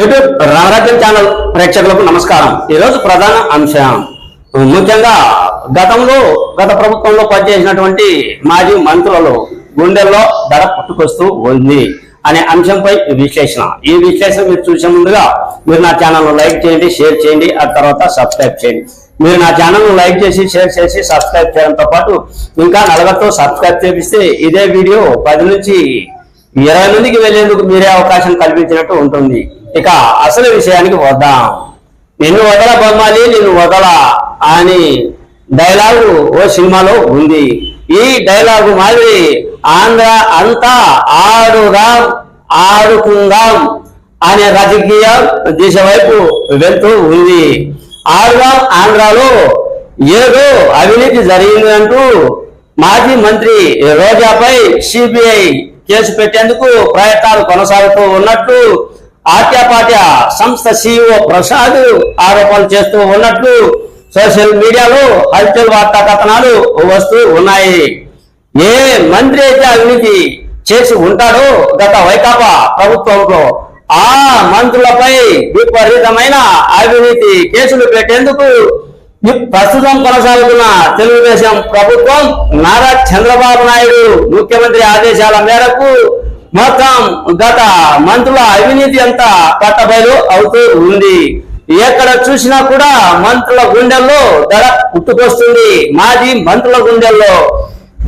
YouTube రామరాజ్యం channel ప్రేక్షకులకు నమస్కారం. ఈరోజు ప్రధాన అంశం. ముఖ్యంగా గతంలో గత ప్రభుత్వంలో పనిచేసినటువంటి మాజీ మంత్రులలో గుండెల్లో ధర పుట్టుకొస్తూ ఉంది అనే అంశంపై విశ్లేషణ. ఈ విశ్లేషణ మీరు చూసే ముందుగా మీరు నా ఛానల్ లైక్ చేయండి షేర్ చేయండి ఆ తర్వాత సబ్స్క్రైబ్ చేయండి. మీరు నా ఛానల్ లైక్ చేసి షేర్ చేసి సబ్స్క్రైబ్ చేయడంతో పాటు ఇంకా నలభైతో సబ్స్క్రైబ్ చేపిస్తే ఇదే వీడియో పది నుంచి ఇరవై మందికి వెళ్ళేందుకు మీరే అవకాశం కల్పించినట్టు ఉంటుంది. ఇక అసలు విషయానికి వద్దాం నిన్ను వదల బొమ్మాలి నిన్ను వదల అని డైలాగు ఓ సినిమాలో ఉంది. ఈ డైలాగు మాదిరి ఆంధ్ర అంతా ఆడుదాం ఆడుకుందాం అనే రాజకీయ దిశ వైపు వెళ్తూ ఉంది. ఆడుదాం ఆంధ్రాలో ఏదో అవినీతి జరిగిందంటూ మాజీ మంత్రి రోజాపై సిబిఐ కేసు పెట్టేందుకు ప్రయత్నాలు కొనసాగుతూ ఉన్నట్లు ఆట్యాపాట్య సంస్థ సిఇఓ ప్రసాద్ ఆరోపణలు చేస్తూ ఉన్నట్లు సోషల్ మీడియాలో హల్చల్ వార్తా కథనాలు వస్తూ ఉన్నాయి. ఏ మంత్రి అయితే అవినీతి చేసి ఉంటాడో గత వైకాపా ప్రభుత్వంలో ఆ మంత్రులపై విపరీతమైన అవినీతి కేసులు పెట్టేందుకు ప్రస్తుతం కొనసాగుతున్న తెలుగుదేశం ప్రభుత్వం నారా చంద్రబాబు నాయుడు ముఖ్యమంత్రి ఆదేశాల మేరకు మొత్తం గత మంత్రుల అవినీతి అంతా పట్టబయలు అవుతూ ఉంది. ఎక్కడ చూసినా కూడా మంత్రుల గుండెల్లో ధర పుట్టుకొస్తుంది. మాజీ మంత్రుల గుండెల్లో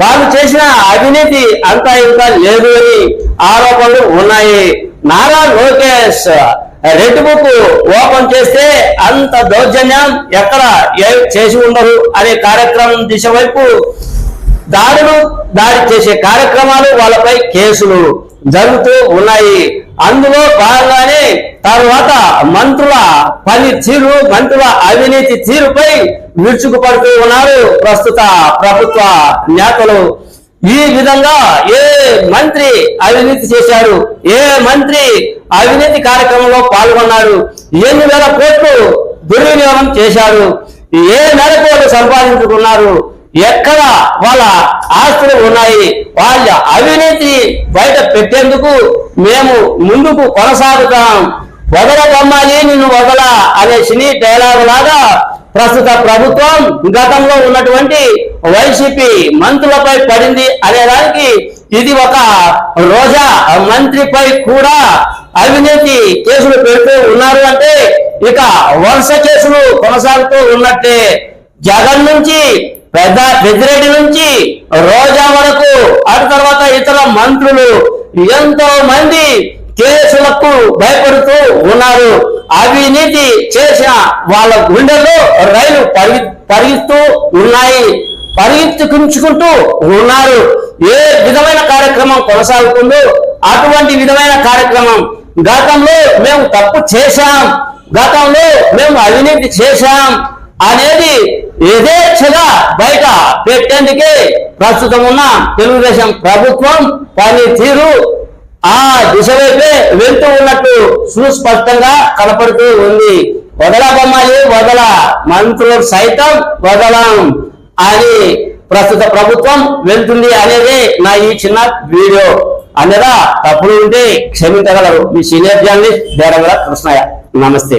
వాళ్ళు చేసిన అవినీతి అంతా ఇంకా లేదు అని ఆరోపణలు ఉన్నాయి. Nara Lokesh red book open చేస్తే అంత దౌర్జన్యం ఎక్కడ చేసి ఉండరు అనే కార్యక్రమం దిశ వైపు దాడులు దాడి చేసే కార్యక్రమాలు వాళ్ళపై కేసులు. జరుగుతూ ఉన్నాయి. అందులో భాగంగానే తర్వాత మంత్రుల పని తీరు మంత్రుల అవినీతి తీరుపై విరుచుకుపడుతూ ఉన్నారు ప్రస్తుత ప్రభుత్వ నేతలు. ఈ విధంగా ఏ మంత్రి అవినీతి చేశారు? ఏ మంత్రి అవినీతి కార్యక్రమంలో పాల్గొన్నారు? ఎన్ని వేల కోట్లు దుర్వినియోగం చేశారు. ఏ మేరకు వాళ్ళు సంపాదించుకున్నారు? ఎక్కడ వాళ్ళ ఆస్తులు ఉన్నాయి వాళ్ళ అవినీతి బయట పెట్టేందుకు మేము ముందుకు కొనసాగుతాం. వదల బొమ్మాలి నిన్ను వదల అనే సినీ డైలాగ్ లాగా ప్రస్తుత ప్రభుత్వం గతంలో ఉన్నటువంటి వైసీపీ మంత్రులపై పడింది అనేదానికి ఇది ఒక రోజా మంత్రిపై కూడా అవినీతి కేసులు పెడుతూ ఉన్నారు అంటే ఇక వరుస కేసులు కొనసాగుతూ ఉన్నట్టే. జగన్ నుంచి పెద్ద పెద్దిరెడ్డి నుంచి రోజా వరకు ఆ తర్వాత ఇతర మంత్రులు ఎంతో మంది కేసులకు భయపడుతూ ఉన్నారు. అవినీతి చేసిన వాళ్ళ గుండెల్లో రైలు పరిగి పరిగిస్తూ ఉన్నాయి. పరిగెత్తుకుంచుకుంటూ ఉన్నారు. ఏ విధమైన కార్యక్రమం కొనసాగుతుందో అటువంటి విధమైన కార్యక్రమం గతంలో మేము తప్పు చేశాం. గతంలో మేము అవినీతి చేశాం అనేది యథేచ్ఛగా బయట పెట్టేందుకే ప్రస్తుతం ఉన్న తెలుగుదేశం ప్రభుత్వం పనితీరు ఆ దిశ వైపే వెళ్తూ ఉన్నట్టు సుస్పష్టంగా కనపడుతూ ఉంది. వదల బొమ్మలి వదల. మంత్రులు సైతం వదలం అని ప్రస్తుత ప్రభుత్వం వెళ్తుంది అనేది నా ఈ చిన్న వీడియో. అన్నదా తప్పులు ఉంటే క్షమించగలరు. మీ సీనియర్ జర్నలిస్ట్ దేరగల కృష్ణయ్య. నమస్తే.